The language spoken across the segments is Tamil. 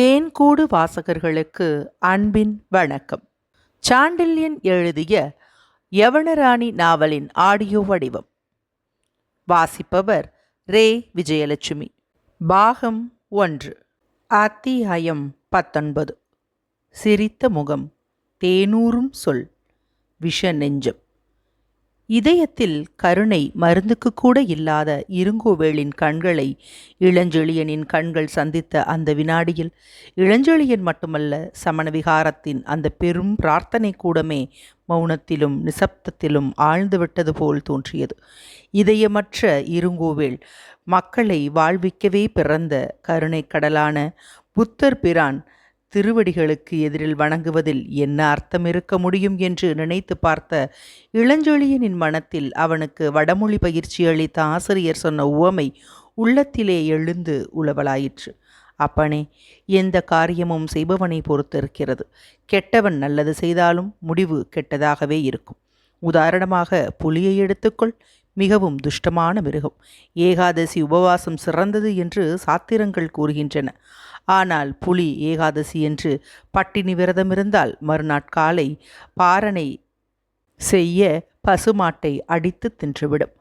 தேன்கூடு வாசகர்களுக்கு அன்பின் வணக்கம். சாண்டில்யன் எழுதிய யவனராணி நாவலின் ஆடியோ வடிவம். வாசிப்பவர் ரே. விஜயலட்சுமி. பாகம் ஒன்று. அத்தியாயம் பத்தொன்பது. சிரித்த முகம். தேனூரும் சொல். விஷ நெஞ்சம் இதயத்தில் கருணை மருந்துக்கு கூட இல்லாத இருங்கோவேளின் கண்களை இளஞ்செழியனின் கண்கள் சந்தித்த அந்த வினாடியில் இளஞ்செழியன் மட்டுமல்ல சமணவிகாரத்தின் அந்த பெரும் பிரார்த்தனை கூடமே மௌனத்திலும் நிசப்தத்திலும் ஆழ்ந்துவிட்டது போல் தோன்றியது. இதயமற்ற இருங்கோவேள் மக்களை வாழ்விக்கவே பிறந்த கருணை கடலான புத்தர் பிரான் திருவடிகளுக்கு எதிரில் வணங்குவதில் என்ன அர்த்தம் இருக்க முடியும் என்று நினைத்து பார்த்த இளஞ்செழியனின் மனத்தில் அவனுக்கு வடமொழி பயிற்சி அளித்த ஆசிரியர் சொன்ன உவமை உள்ளத்திலே எழுந்து உளவலாயிற்று. அப்பனே எந்த காரியமும் செய்பவனை பொறுத்திருக்கிறது. கெட்டவன் நல்லது செய்தாலும் முடிவு கெட்டதாகவே இருக்கும். உதாரணமாக புலியை எடுத்துக்கொள். மிகவும் துஷ்டமான மிருகம். ஏகாதசி உபவாசம் சிறந்தது என்று சாத்திரங்கள் கூறுகின்றன. ஆனால் புலி ஏகாதசி என்று பட்டினி விரதமிருந்தால் மறுநாட்காலை பாரனை செய்ய பசுமாட்டை அடித்து தின்றுவிடும்.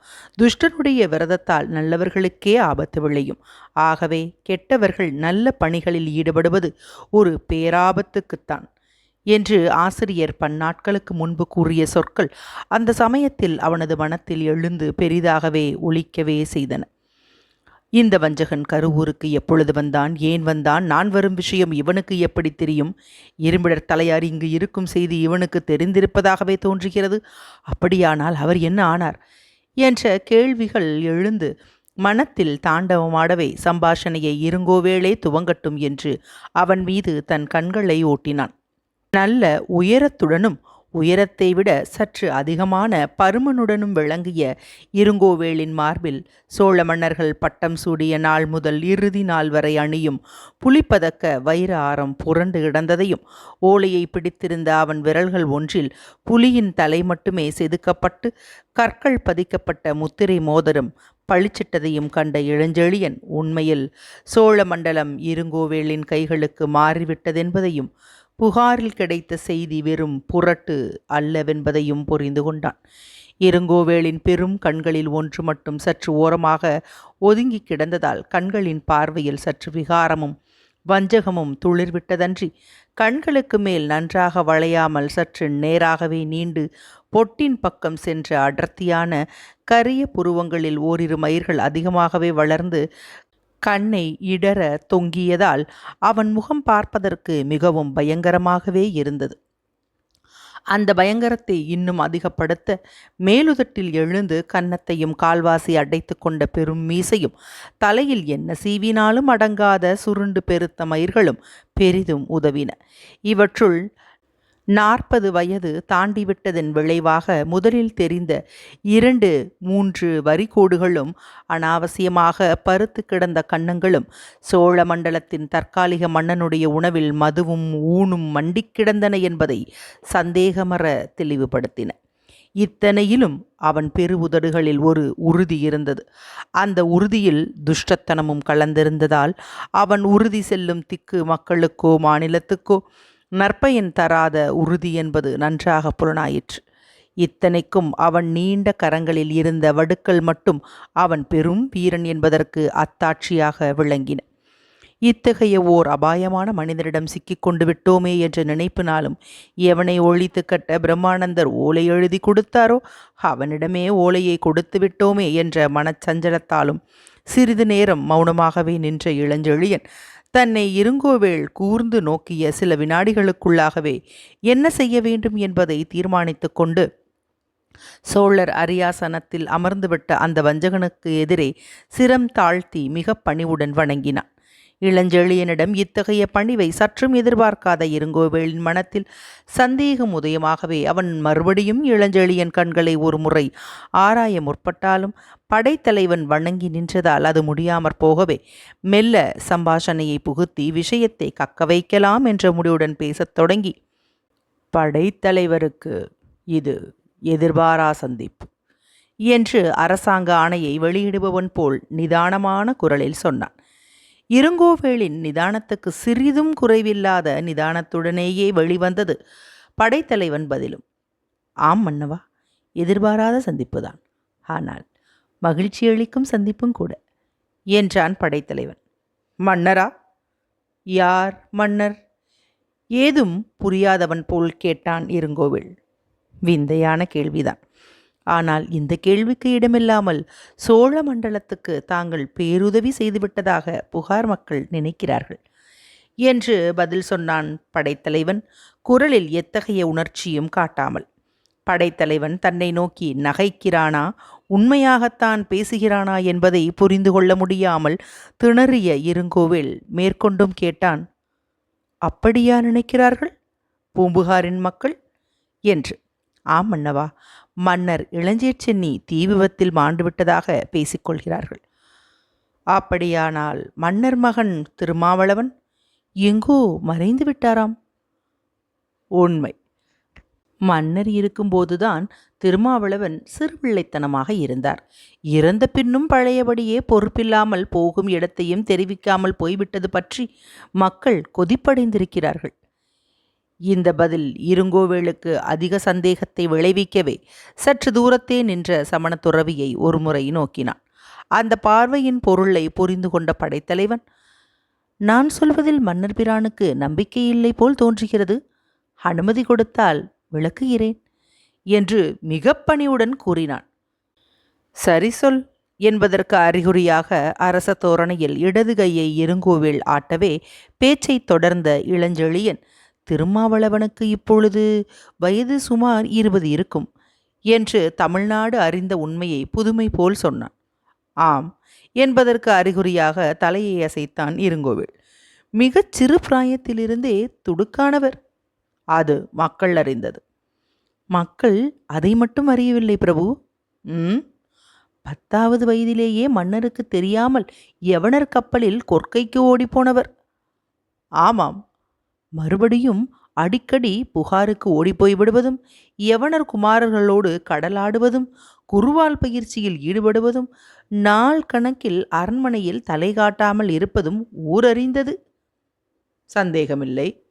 துஷ்டனுடைய விரதத்தால் நல்லவர்களுக்கே ஆபத்து விளையும். ஆகவே கெட்டவர்கள் நல்ல பணிகளில் ஈடுபடுவது ஒரு பேராபத்துக்குத்தான் என்று ஆசிரியர் பன்னாட்களுக்கு முன்பு கூறிய சொற்கள் அந்த சமயத்தில் அவனது மனத்தில் எழுந்து பெரிதாகவே ஒழிக்கவே செய்தன. இந்த வஞ்சகன் கருவூருக்கு எப்பொழுது வந்தான்? ஏன் வந்தான்? நான் வரும் விஷயம் இவனுக்கு எப்படி தெரியும்? இரும்பிடர் தலையார் இங்கு இருக்கும் செய்தி இவனுக்கு தெரிந்திருப்பதாகவே தோன்றுகிறது. அப்படியானால் அவர் என்ன ஆனார்? என்ற கேள்விகள் எழுந்து மனத்தில் தாண்டவமாடவே சம்பாஷணையை இருங்கோவேளே துவங்கட்டும் என்று அவன் மீது தன் கண்களை ஓட்டினான். நல்ல உயரத்துடனும் உயரத்தை விட சற்று அதிகமான பருமனுடனும் விளங்கிய இருங்கோவேளின் மார்பில் சோழ மன்னர்கள் பட்டம் சூடிய நாள் முதல் இறுதி நாள் வரை அணியும் புலிப்பதக்க வைர ஆரம் புரண்டு கிடந்ததையும் ஓலையை பிடித்திருந்த அவன் விரல்கள் ஒன்றில் புலியின் தலை மட்டுமே செதுக்கப்பட்டு கற்கள் பதிக்கப்பட்ட முத்திரை மோதரும் பழிச்சிட்டதையும் கண்ட இளஞ்செழியன் உண்மையில் சோழ மண்டலம் இருங்கோவேளின் கைகளுக்கு மாறிவிட்டதென்பதையும் புகாரில் கிடைத்த செய்தி வெறும் புரட்டு அல்லவென்பதையும் புரிந்து கொண்டான். இருங்கோவேளின் பெரும் கண்களில் ஒன்று மட்டும் சற்று ஓரமாக ஒதுங்கி கிடந்ததால் கண்களின் பார்வையில் சற்று விகாரமும் வஞ்சகமும் துளிர்விட்டதன்றி கண்களுக்கு மேல் நன்றாக வளையாமல் சற்று நேராகவே நீண்டு பொட்டின் பக்கம் சென்ற அடர்த்தியான கரிய புருவங்களில் ஓரிரு மயிர்கள் அதிகமாகவே வளர்ந்து கண்ணை இடற தொங்கியதால் அவன் முகம் பார்ப்பதற்கு மிகவும் பயங்கரமாகவே இருந்தது. அந்த பயங்கரத்தை இன்னும் அதிகப்படுத்த மேலுதட்டில் எழுந்து கன்னத்தையும் கால்வாசி அடைத்து கொண்ட பெரும் மீசையும் தலையில் என்ன சீவினாலும் அடங்காத சுருண்டு பெருத்த மயிர்களும் பெரிதும் உதவின. இவற்றுள் நாற்பது வயது தாண்டிவிட்டதன் விளைவாக முதலில் தெரிந்த இரண்டு மூன்று வரிகோடுகளும் அனாவசியமாக பருத்து கிடந்த கன்னங்களும் சோழ மண்டலத்தின் தற்காலிக மன்னனுடைய உணவில் மதுவும் ஊனும் மண்டிக் கிடந்தன என்பதை சந்தேகமற தெளிவுபடுத்தின. இத்தனையிலும் அவன் பெருவுதடுகளில் ஒரு உறுதி இருந்தது. அந்த உறுதியில் துஷ்டத்தனமும் கலந்திருந்ததால் அவன் உறுதி செல்லும் திக்கு மக்களுக்கோ மாநிலத்துக்கோ நற்பயன் தராத உறுதி என்பது நன்றாக புலனாயிற்று. இத்தனைக்கும் அவன் நீண்ட கரங்களில் இருந்த வடுக்கள் மட்டும் அவன் பெரும் வீரன் என்பதற்கு அத்தாட்சியாக விளங்கின. இத்தகைய ஓர் அபாயமான மனிதரிடம் சிக்கிக்கொண்டு விட்டோமே என்ற நினைப்பினாலும் எவனை ஒழித்து கட்ட பிரம்மானந்தர் ஓலை எழுதி கொடுத்தாரோ அவனிடமே ஓலையை கொடுத்து விட்டோமே என்ற மனச்சஞ்சலத்தாலும் சிறிது நேரம் மௌனமாகவே நின்ற இளஞ்செழியன் தன்னை இருங்கோவேள் கூர்ந்து நோக்கிய சில வினாடிகளுக்குள்ளாகவே என்ன செய்ய வேண்டும் என்பதை தீர்மானித்து கொண்டு சோழர் அரியாசனத்தில் அமர்ந்துவிட்ட அந்த வஞ்சகனுக்கு எதிரே சிரம் தாழ்த்தி மிக பணிவுடன் வணங்கினான். இளஞ்செழியனிடம் இத்தகைய பணிவை சற்றும் எதிர்பார்க்காத இருங்கோவேலின் மனத்தில் சந்தேகம் உதயமாகவே அவன் மறுபடியும் இளஞ்செழியன் கண்களை ஒரு முறை ஆராய முற்பட்டாலும் படைத்தலைவன் வணங்கி நின்றதால் அது முடியாமற் போகவே மெல்ல சம்பாஷணையை புகுத்தி விஷயத்தை கக்க வைக்கலாம் என்ற முடிவுடன் பேசத் தொடங்கி படைத்தலைவருக்கு இது எதிர்பாரா சந்திப்பு என்று அரசாங்க ஆணையை வெளியிடுபவன் போல் நிதானமான குரலில் சொன்னான். இருங்கோவேளின் நிதானத்துக்கு சிறிதும் குறைவில்லாத நிதானத்துடனேயே வெளிவந்தது படைத்தலைவன் பதிலும். ஆம் மன்னவா எதிர்பாராத சந்திப்புதான். ஆனால் மகிழ்ச்சி அளிக்கும் சந்திப்பும் கூட என்றான் படைத்தலைவன். மன்னரா? யார் மன்னர்? ஏதும் புரியாதவன் போல் கேட்டான் இருங்கோவில். விந்தையான கேள்விதான். ஆனால் இந்த கேள்விக்கு இடமில்லாமல் சோழ மண்டலத்துக்கு தாங்கள் பேருதவி செய்துவிட்டதாக புகார் மக்கள் நினைக்கிறார்கள். என்று பதில் சொன்னான் படைத்தலைவன் குரலில் எத்தகைய உணர்ச்சியும் காட்டாமல். படைத்தலைவன் தன்னை நோக்கி நகைக்கிறானா? உண்மையாகத்தான் பேசுகிறானா என்பதை புரிந்து கொள்ள முடியாமல் திணறிய இருங்கோவில் மேற்கொண்டும் கேட்டான். அப்படியா நினைக்கிறார்கள்? பூம்புகாரின் மக்கள்? என்று. ஆம் மன்னவா மன்னர் இளஞ்சீர் சென்னி தீ விபத்தில் மாண்டுவிட்டதாக பேசிக்கொள்கிறார்கள். அப்படியானால் மன்னர் மகன் திருமாவளவன் எங்கோ மறைந்து விட்டாராம்? உண்மை. மன்னர் இருக்கும்போதுதான் திருமாவளவன் சிறுபிள்ளைத்தனமாக இருந்தார். இறந்த பின்னும் பழையபடியே பொறுப்பில்லாமல் போகும் இடத்தையும் தெரிவிக்காமல் போய்விட்டது பற்றி மக்கள் கொதிப்படைந்திருக்கிறார்கள். இந்த பதில் இருங்கோவேளுக்கு அதிக சந்தேகத்தை விளைவிக்கவே சற்று தூரத்தே நின்ற சமணத்துறவியை ஒருமுறை நோக்கினான். அந்த பார்வையின் பொருளை புரிந்து கொண்ட படைத்தலைவன் நான் சொல்வதில் மன்னர் பிரானுக்கு நம்பிக்கை இல்லை போல் தோன்றுகிறது. அனுமதி கொடுத்தால் விளக்குகிறேன் என்று மிக பணிவுடன் கூறினான். சரி சொல் என்பதற்கு அறிகுறியாக அரச தோரணையில் இடது கையை இருங்கோவில் ஆட்டவே பேச்சை தொடர்ந்த இளஞ்செழியன் திருமாவளவனுக்கு இப்பொழுது வயது சுமார் இருபது இருக்கும் என்று தமிழ்நாடு அறிந்த உண்மையை புதுமை போல் சொன்னான். ஆம் என்பதற்கு அறிகுறியாக தலையை அசைத்தான் இருங்கோவில். மிகச் சிறு பிராயத்திலிருந்தே துடுக்கானவர். அது மக்கள் அறிந்தது. மக்கள் அதை மட்டும் அறியவில்லை பிரபு. ம் பத்தாவது வயதிலேயே மன்னருக்கு தெரியாமல் யவனர் கப்பலில் கொற்கைக்கு ஓடிப்போனவர் ஆமாம் மறுபடியும் அடிக்கடி புகாருக்கு ஓடிப்போய் விடுவதும் யவனர் குமாரர்களோடு கடலாடுவதும் குருவால் பயிற்சியில் ஈடுபடுவதும் நாள் கணக்கில் அரண்மனையில் தலை காட்டாமல் இருப்பதும் ஊரறிந்தது. சந்தேகமில்லை.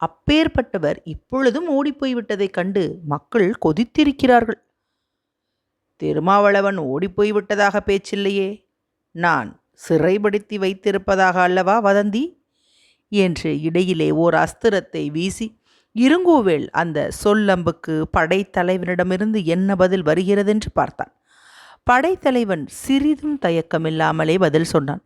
அப்பேற்பட்டவர் இப்பொழுதும் ஓடிப்போய் விட்டதைக் கண்டு மக்கள் கொதித்திருக்கிறார்கள். திருமாவளவன் ஓடிப்போய் விட்டதாக பேச்சில்லையே. நான் சிறைப்படுத்தி வைத்திருப்பதாக அல்லவா வதந்தி? என்று இடையிலே ஓர் அஸ்திரத்தை வீசி இருங்கோவேல் அந்த சொல்லம்புக்கு படைத்தலைவனிடமிருந்து என்ன பதில் வருகிறதென்று பார்த்தான். படைத்தலைவன் சிறிதும் தயக்கமில்லாமலே பதில் சொன்னான்.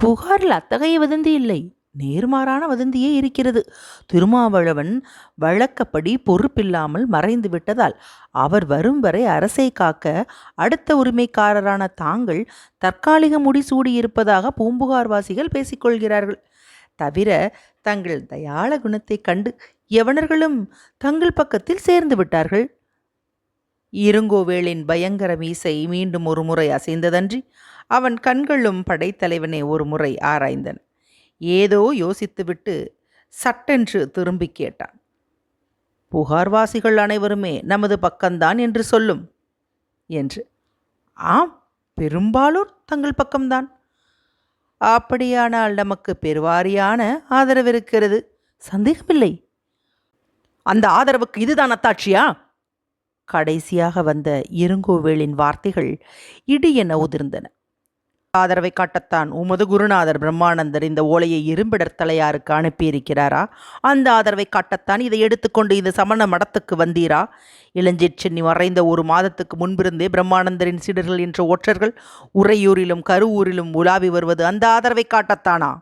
புகாரில் அத்தகைய வதந்தி இல்லை. நேர்மாறான வதந்தியே இருக்கிறது. திருமாவளவன் வழக்கப்படி பொறுப்பில்லாமல் மறைந்து விட்டதால் அவர் வரும் வரை அரசை காக்க அடுத்த உரிமைக்காரரான தாங்கள் தற்காலிக முடிசூடியிருப்பதாக பூம்புகார்வாசிகள் பேசிக்கொள்கிறார்கள். தவிர தங்கள் தயாள குணத்தைக் கண்டு யவனர்களும் தங்கள் பக்கத்தில் சேர்ந்து விட்டார்கள். இருங்கோவேளின் பயங்கர மீசை மீண்டும் ஒரு முறை அசைந்ததன்றி அவன் கண்களும் படைத்தலைவனை ஒரு முறை ஆராய்ந்தன. ஏதோ யோசித்துவிட்டு சட்டென்று திரும்பி கேட்டான். புகார்வாசிகள் அனைவருமே நமது பக்கம்தான் என்று சொல்லும் என்று. ஆம் பெரும்பாலோர் தங்கள் பக்கம்தான். அப்படியானால் நமக்கு பெருவாரியான ஆதரவு இருக்கிறது. சந்தேகமில்லை. அந்த ஆதரவுக்கு இதுதான் அத்தாட்சியா? கடைசியாக வந்த இருங்கோவேலின் வார்த்தைகள் இடி என உதிர்ந்தன. ஆதரவை காட்டத்தான் உமது குருநாதர் பிரம்மானந்தர் இந்த ஓலையை இரும்பிடர் தலையாருக்கு அனுப்பியிருக்கிறாரா? அந்த ஆதரவை காட்டத்தான் இதை எடுத்துக்கொண்டு இந்த சமண மடத்துக்கு வந்தீரா? இளஞ்செட் சென்னி மறைந்த ஒரு மாதத்துக்கு முன்பிருந்தே பிரம்மானந்தரின் சீடர்கள் என்ற ஒற்றர்கள் உறையூரிலும் கருவூரிலும் உலாவி வருவது அந்த ஆதரவை காட்டத்தானா?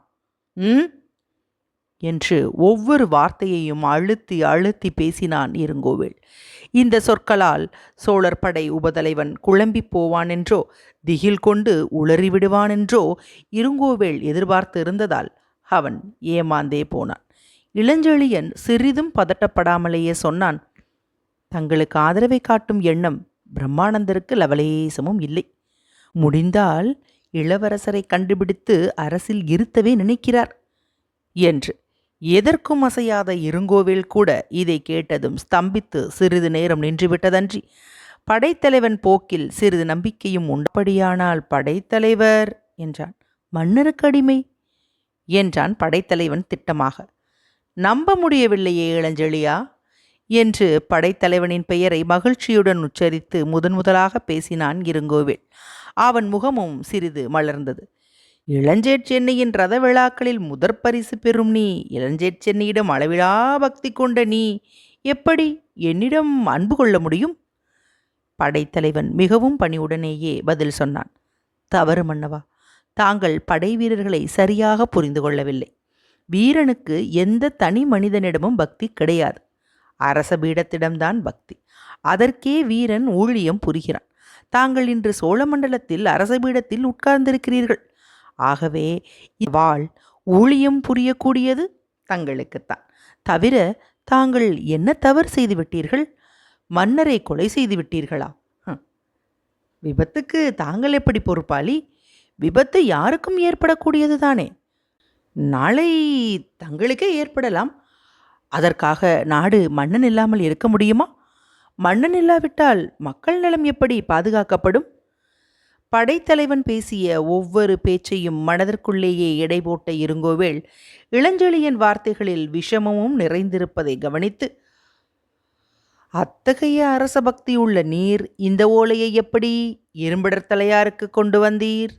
ம்? என்று ஒவ்வொரு வார்த்தையையும் அழுத்தி அழுத்தி பேசினான் இருங்கோவில். இந்த சொற்களால் சோழர் படை உபதலைவன் குழம்பி போவானென்றோ திகில் கொண்டு உளறிவிடுவானென்றோ இருங்கோவேள் எதிர்பார்த்து இருந்ததால் அவன் ஏமாந்தே போனான். இளஞ்செழியன் சிறிதும் பதட்டப்படாமலேயே சொன்னான் தங்களுக்கு ஆதரவை காட்டும் எண்ணம் பிரம்மானந்தருக்கு லவலேசமும் இல்லை. முடிந்தால் இளவரசரை கண்டுபிடித்து அரசில் இருத்தவே நினைக்கிறார் என்று எதற்கும் அசையாத இருங்கோவில் கூட இதை கேட்டதும் ஸ்தம்பித்து சிறிது நேரம் நின்றுவிட்டதன்றி படைத்தலைவன் போக்கில் சிறிது நம்பிக்கையும் உண்டபடியானால் படைத்தலைவர் என்றான். மன்னருக்கு அடிமை என்றான் படைத்தலைவன் திட்டமாக. நம்ப முடியவில்லையே இளஞ்செழியா என்று படைத்தலைவனின் பெயரை மகிழ்ச்சியுடன் உச்சரித்து முதன் முதலாக பேசினான் இருங்கோவில். அவன் முகமும் சிறிது மலர்ந்தது. இளஞ்சேட் சென்னையின் ரத விழாக்களில் முதற் பரிசு பெறும் நீ. இளஞ்சேட் சென்னையிடம் அளவிலா பக்தி கொண்ட நீ. எப்படி என்னிடம் அன்பு கொள்ள முடியும்? படைத்தலைவன் மிகவும் பணிவுடனேயே பதில் சொன்னான். தவறு மன்னவா தாங்கள் படை வீரர்களை சரியாக புரிந்து கொள்ளவில்லை. வீரனுக்கு எந்த தனி மனிதனிடமும் பக்தி கிடையாது. அரச பீடத்திடம்தான் பக்தி. அதற்கே வீரன் ஊழியம் புரிகிறான். தாங்கள் இன்று சோழ மண்டலத்தில் அரச பீடத்தில் உட்கார்ந்திருக்கிறீர்கள். ஆகவே வாழ் ஊழியம் புரியக்கூடியது தங்களுக்குத்தான். தவிர தாங்கள் என்ன தவறு செய்து விட்டீர்கள் மன்னரை கொலை செய்து விட்டீர்களா விபத்துக்கு தாங்கள் எப்படி பொறுப்பாளி? விபத்து யாருக்கும் ஏற்படக்கூடியது தானே? நாளை தங்களுக்கே ஏற்படலாம். அதற்காக நாடு மன்னன் இல்லாமல் இருக்க முடியுமா? மன்னன் இல்லாவிட்டால் மக்கள் நலம் எப்படி பாதுகாக்கப்படும்? படைத்தலைவன் பேசிய ஒவ்வொரு பேச்சையும் மனதிற்குள்ளேயே எடை போட்ட இருங்கோவேள் இளஞ்செழியன் வார்த்தைகளில் விஷமமும் நிறைந்திருப்பதை கவனித்து அத்தகைய அரச பக்தி உள்ள நீர் இந்த ஓலையை எப்படி இரும்பிடர் தலையாருக்கு கொண்டு வந்தீர்?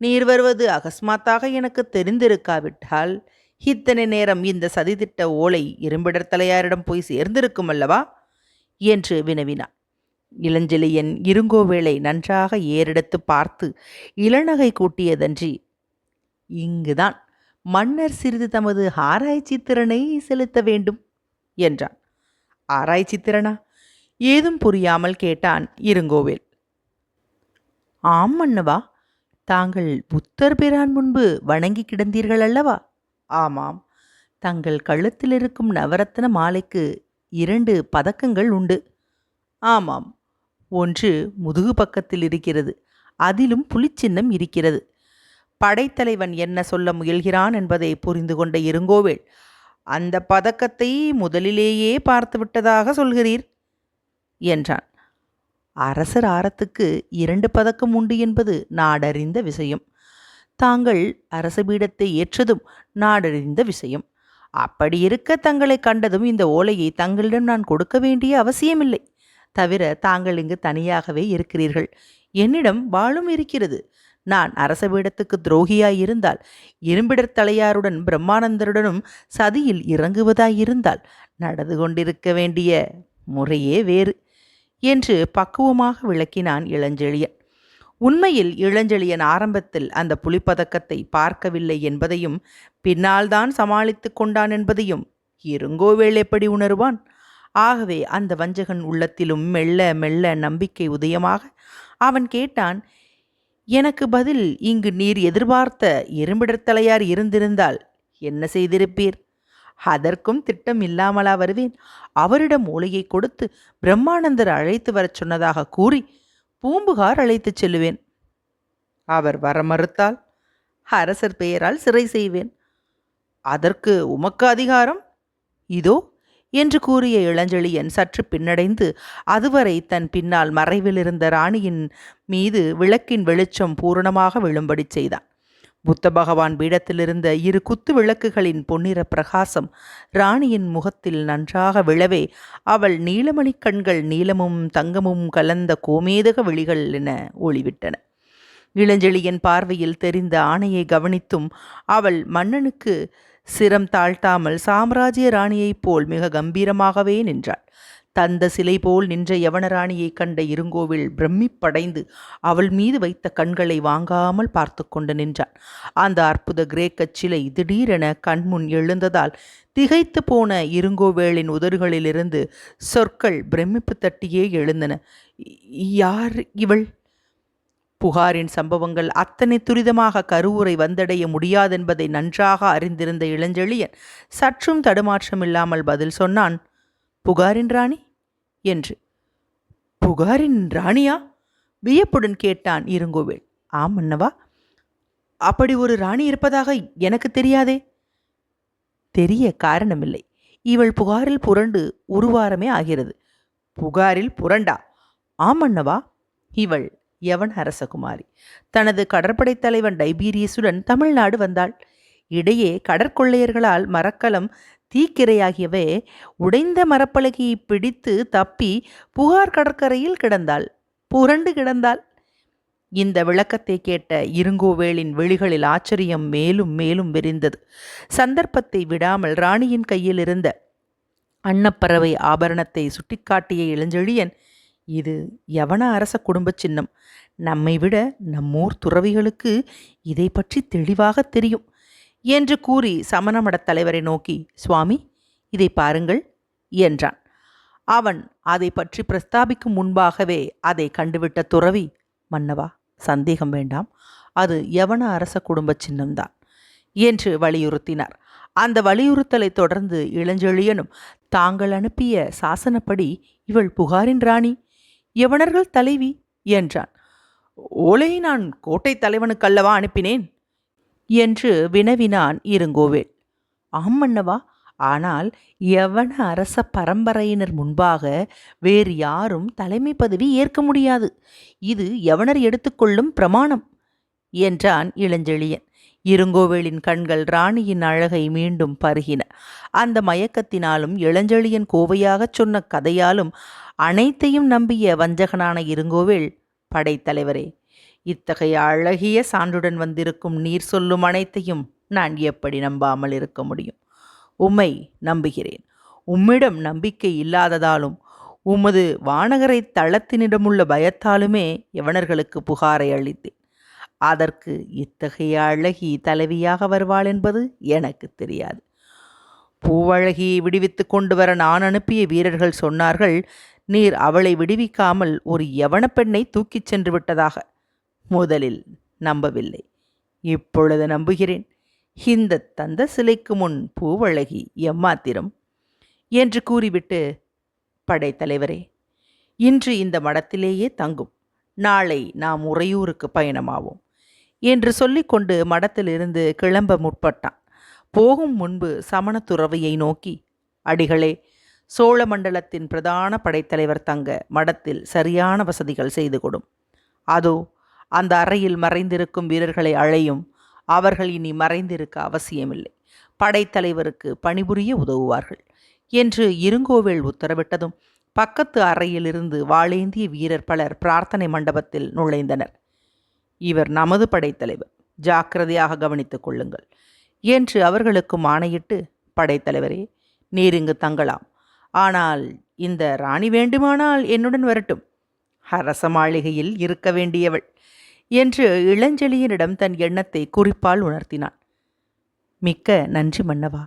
நீர் வருவது அகஸ்மாத்தாக எனக்கு தெரிந்திருக்காவிட்டால் இத்தனை நேரம் இந்த சதித்திட்ட ஓலை இரும்பிடர் தலையாரிடம் போய் சேர்ந்திருக்கும் அல்லவா என்று வினவினான். இளஞ்செழியன் இருங்கோவேளை நன்றாக ஏறெடுத்து பார்த்து இளநகை கூட்டியதன்றி இங்குதான் மன்னர் சிறிது தமது ஆராய்ச்சி திறனை செலுத்த வேண்டும் என்றான். ஆராய்ச்சி திறனா? ஏதும் புரியாமல் கேட்டான் இருங்கோவேல். ஆம் மன்னவா தாங்கள் புத்தர் பிரான் முன்பு வணங்கி கிடந்தீர்கள் அல்லவா? ஆமாம். தங்கள் கழுத்தில் இருக்கும் நவரத்ன மாலைக்கு இரண்டு பதக்கங்கள் உண்டு. ஆமாம். ஒன்று முதுகு பக்கத்தில் இருக்கிறது. அதிலும் புலிச்சின்னம் இருக்கிறது. படைத்தலைவன் என்ன சொல்ல முயல்கிறான் என்பதை புரிந்து கொண்ட இருங்கோவேள் அந்த பதக்கத்தை முதலிலேயே பார்த்து விட்டதாக சொல்கிறீர்? என்றான். அரசர் ஆரத்துக்கு இரண்டு பதக்கம் உண்டு என்பது நாடறிந்த விஷயம். தாங்கள் அரசபீடத்தை ஏற்றதும் நாடறிந்த விஷயம். அப்படி இருக்க தங்களை கண்டதும் இந்த ஓலையை தங்களிடம் நான் கொடுக்க வேண்டிய அவசியமில்லை. தவிர தாங்கள் இங்கு தனியாகவே இருக்கிறீர்கள். என்னிடம் வாழும் இருக்கிறது. நான் அரசபீடத்துக்கு துரோகியாய் இருந்தால் இரும்பிடர் தலையாருடன் பிரம்மானந்தருடனும் சதியில் இறங்குவதாயிருந்தால் நடந்து கொண்டிருக்க வேண்டிய முறையே வேறு என்று பக்குவமாக விளக்கினான் இளஞ்செழியன். உண்மையில் இளஞ்செழியன் ஆரம்பத்தில் அந்த புலிப்பதக்கத்தை பார்க்கவில்லை என்பதையும் பின்னால்தான் சமாளித்து கொண்டான் என்பதையும் இருங்கோவேள் எப்படி உணருவான்? ஆகவே அந்த வஞ்சகன் உள்ளத்திலும் மெல்ல மெல்ல நம்பிக்கை உதயமாக அவன் கேட்டான் எனக்கு பதில் இங்கு நீர் எதிர்பார்த்த இரும்பிடத்தலையார் இருந்திருந்தால் என்ன செய்திருப்பீர்? அதற்கும் திட்டம் இல்லாமலா வருவேன்? அவரிடம் ஓலையை கொடுத்து பிரம்மானந்தர் அழைத்து வரச் சொன்னதாக கூறி பூம்புகார் அழைத்துச் செல்லுவேன். அவர் வர மறுத்தால் அரசர் பெயரால் சிறை செய்வேன். அதற்கு உமக்கு அதிகாரம்? இதோ என்று கூறிய இளஞ்செழியன் சற்று பின்னடைந்து அதுவரை தன் பின்னால் மறைவில் இருந்த ராணியின் மீது விளக்கின் வெளிச்சம் பூரணமாக விழும்படி செய்தான். புத்த பகவான் பீடத்திலிருந்த இரு குத்து விளக்குகளின் பொன்னிற பிரகாசம் ராணியின் முகத்தில் நன்றாக விழவே அவள் நீலமணிக் கண்கள் நீலமும் தங்கமும் கலந்த கோமேதக விழிகள் என ஒளிவிட்டன. இளஞ்செழியன் பார்வையில் தெரிந்த ஆணையை கவனித்தும் அவள் மன்னனுக்கு சிரம் தாழ்த்தாமல் சாம்ராஜ்ய ராணியைப் போல் மிக கம்பீரமாகவே நின்றாள். தந்த சிலை போல் நின்ற யவனராணியைக் கண்ட இருங்கோவில் பிரமிப்படைந்து அவள் மீது வைத்த கண்களை வாங்காமல் பார்த்து கொண்டு நின்றான் அந்த அற்புத கிரேக்கச் சிலை திடீரென கண்முன் எழுந்ததால் திகைத்து போன இருங்கோவேளின் உதடுகளிலிருந்து சொற்கள் பிரமிப்பு தட்டியே எழுந்தன. யார் இவள்? புகாரின் சம்பவங்கள் அத்தனை துரிதமாக கருவூரை வந்தடைய முடியாதென்பதை நன்றாக அறிந்திருந்த இளஞ்செழியன் சற்றும் தடுமாற்றமில்லாமல் பதில் சொன்னான் புகாரின் ராணி? என்று. புகாரின் ராணியா? வியப்புடன் கேட்டான் இருங்கோவேல். ஆம் அண்ணவா. அப்படி ஒரு ராணி இருப்பதாக எனக்கு தெரியாதே. தெரிய காரணமில்லை. இவள் புகாரில் புரண்டு ஒரு வாரமே ஆகிறது. புகாரில் புரண்டா? ஆமண்ணவா இவள் யவன் அரசகுமாரி. தனது கடற்படை தலைவன் டைபீரியஸுடன் தமிழ்நாடு வந்தாள். இடையே கடற்கொள்ளையர்களால் மரக்கலம் தீக்கிரையாகியவை உடைந்த மரப்பலகையை பிடித்து தப்பி புகார் கடற்கரையில் கிடந்தாள். புரண்டு கிடந்தாள். இந்த விளக்கத்தை கேட்ட இருங்கோவேளின் விழிகளில் ஆச்சரியம் மேலும் மேலும் விரிந்தது. சந்தர்ப்பத்தை விடாமல் ராணியின் கையில் இருந்த அன்னப்பறவை ஆபரணத்தை சுட்டிக்காட்டிய இளஞ்செழியன் இது யவன அரச குடும்ப சின்னம். நம்மை விட நம்மூர் துறவிகளுக்கு இதை பற்றி தெளிவாக தெரியும் என்று கூறி சமணமடத் தலைவரை நோக்கி சுவாமி இதை பாருங்கள் என்றான். அவன் அதை பற்றி பிரஸ்தாபிக்கும் முன்பாகவே அதை கண்டுவிட்ட துறவி மன்னவா சந்தேகம் வேண்டாம் அது யவன அரச குடும்ப சின்னம்தான் என்று வலியுறுத்தினார். அந்த வலியுறுத்தலை தொடர்ந்து இளஞ்செழியனும் தாங்கள் அனுப்பிய சாசனப்படி இவள் புகாரின் ராணி யவனர்கள் தலைவி என்றான். ஓலை நான் கோட்டை தலைவனுக்கல்லவா அனுப்பினேன்? என்று வினவினான் இருங்கோவேல். ஆம் ஆனால் எவன அரச பரம்பரையினர் முன்பாக வேறு யாரும் தலைமை பதவி ஏற்க முடியாது. இது எவனர் எடுத்துக்கொள்ளும் பிரமாணம் என்றான் இளஞ்செழியன். இருங்கோவேலின் கண்கள் ராணியின் அழகை மீண்டும் பருகின. அந்த மயக்கத்தினாலும் இளஞ்செழியன் கோவையாகச் சொன்ன கதையாலும் அனைத்தையும் நம்பிய வஞ்சகனான இருங்கோவில் படைத்தலைவரே இத்தகைய அழகிய சான்றுடன் வந்திருக்கும் நீர் சொல்லும் அனைத்தையும் நான் எப்படி நம்பாமல் இருக்க முடியும்? உம்மை நம்புகிறேன். உம்மிடம் நம்பிக்கை இல்லாததாலும் உமது வானகரை தளத்தினிடமுள்ள பயத்தாலுமே யவனர்களுக்கு புகாரை அளித்தேன். அதற்கு இத்தகைய அழகி தலைவியாக வருவாள் என்பது எனக்கு தெரியாது. பூவழகியை விடுவித்து கொண்டு வர நான் அனுப்பிய வீரர்கள் சொன்னார்கள் நீர் அவளை விடுவிக்காமல் ஒரு யவன பெண்ணை தூக்கிச் சென்று விட்டதாக முதலில் நம்பவில்லை. இப்பொழுது நம்புகிறேன். இந்த தந்த சிலைக்கு முன் பூவழகி எம்மாத்திரம்? என்று கூறிவிட்டு படைத்தலைவரே இன்று இந்த மடத்திலேயே தங்கும். நாளை நாம் உறையூருக்கு பயணமாவோம் என்று சொல்லிக்கொண்டு மடத்திலிருந்து கிளம்ப முற்பட்டான். போகும் முன்பு சமணத்துறவையை நோக்கி அடிகளே சோழ மண்டலத்தின் பிரதான படைத்தலைவர் தங்க மடத்தில் சரியான வசதிகள் செய்து கொடும் அதோ அந்த அறையில் மறைந்திருக்கும் வீரர்களை அழையும் அவர்கள் இனி மறைந்திருக்க அவசியமில்லை. படைத்தலைவருக்கு பணிபுரிய உதவுவார்கள் என்று இருங்கோவேல் உத்தரவிட்டதும் பக்கத்து அறையிலிருந்து வாளேந்திய வீரர் பலர் பிரார்த்தனை மண்டபத்தில் நுழைந்தனர். இவர் நமது படைத்தலைவர் ஜாக்கிரதையாக கவனித்துக் கொள்ளுங்கள் என்று அவர்களுக்கும் ஆணையிட்டு படைத்தலைவரே நீர் இங்கு தங்கலாம். ஆனால் இந்த ராணி வேண்டுமானால் என்னுடன் வரட்டும். அரச மாளிகையில் இருக்க வேண்டியவள் என்று இளஞ்செழியனிடம் தன் எண்ணத்தை குறிப்பால் உணர்த்தினான். மிக்க நன்றி மன்னவா.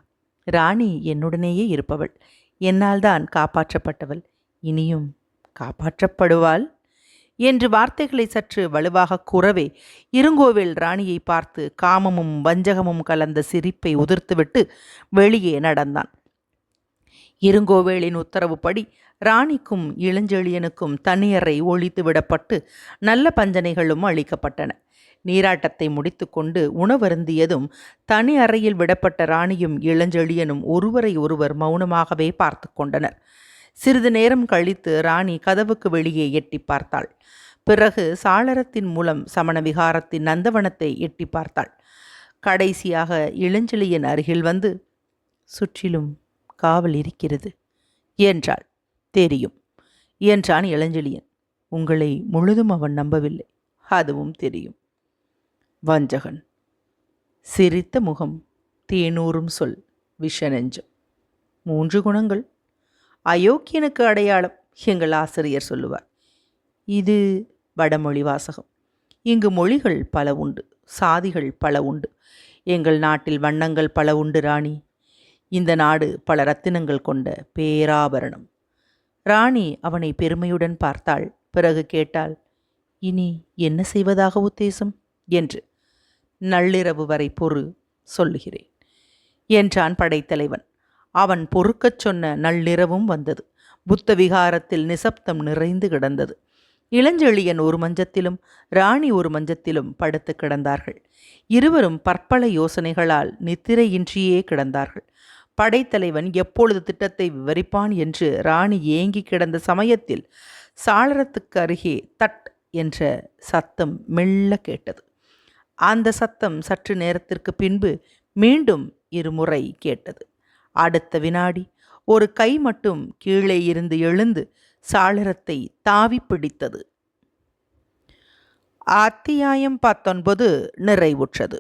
ராணி என்னுடனேயே இருப்பவள். என்னால் தான் காப்பாற்றப்பட்டவள். இனியும் காப்பாற்றப்படுவாள்? என்று வார்த்தைகளை சற்று வலுவாக கூறவே இருங்கோவில் ராணியை பார்த்து காமமும் வஞ்சகமும் கலந்த சிரிப்பை உதிர்த்துவிட்டு வெளியே நடந்தான். இருங்கோவேளின் உத்தரவுப்படி ராணிக்கும் இளஞ்செழியனுக்கும் தனியறை ஒழித்து விடப்பட்டு நல்ல பஞ்சனைகளும் அளிக்கப்பட்டன. நீராட்டத்தை முடித்துக்கொண்டு உணவருந்தியதும் தனி அறையில் விடப்பட்ட ராணியும் இளஞ்செழியனும் ஒருவரை ஒருவர் மௌனமாகவே பார்த்து கொண்டனர். சிறிது நேரம் கழித்து ராணி கதவுக்கு வெளியே எட்டி பார்த்தாள். பிறகு சாளரத்தின் மூலம் சமண விகாரத்தின் நந்தவனத்தை எட்டி பார்த்தாள். கடைசியாக இளஞ்செழியன் அருகில் வந்து சுற்றிலும் காவல் இருக்கிறது என்றாள். தெரியும் என்றான் இளஞ்செழியன். உங்களை முழுதும் அவன் நம்பவில்லை. அதுவும் தெரியும். வஞ்சகன். சிரித்த முகம். தேனூறும் சொல். விஷ நெஞ்சம் மூன்று குணங்கள். அயோக்கியனுக்கு அடையாளம் எங்கள் ஆசிரியர் சொல்லுவார். இது வடமொழி வாசகம். இங்கு மொழிகள் பல உண்டு. சாதிகள் பல உண்டு. எங்கள் நாட்டில் வண்ணங்கள் பல உண்டு ராணி. இந்த நாடு பல ரத்தினங்கள் கொண்ட பேராபரணம். ராணி அவனை பெருமையுடன் பார்த்தாள். பிறகு கேட்டாள் இனி என்ன செய்வதாக உத்தேசம்? என்று. நள்ளிரவு வரை பொறு சொல்லுகிறேன் என்றான் படைத்தலைவன். அவன் பொறுக்கச் சொன்ன நள்ளிரவும் வந்தது. புத்த விகாரத்தில் நிசப்தம் நிறைந்து கிடந்தது. இளஞ்செழியன் ஒரு மஞ்சத்திலும் ராணி ஒரு மஞ்சத்திலும் படுத்து கிடந்தார்கள். இருவரும் பற்பல யோசனைகளால் நித்திரையின்றியே கிடந்தார்கள். படைத்தலைவன் எப்பொழுது திட்டத்தை விவரிப்பான் என்று ராணி ஏங்கி கிடந்த சமயத்தில் சாளரத்துக்கு அருகே தட் என்ற சத்தம் மெல்ல கேட்டது. அந்த சத்தம் சற்று நேரத்திற்கு பின்பு மீண்டும் இருமுறை கேட்டது. அடுத்த வினாடி ஒரு கை மட்டும் கீழே இருந்து எழுந்து சாளரத்தை தாவி பிடித்தது. அத்தியாயம் பத்தொன்பது நிறைவுற்றது.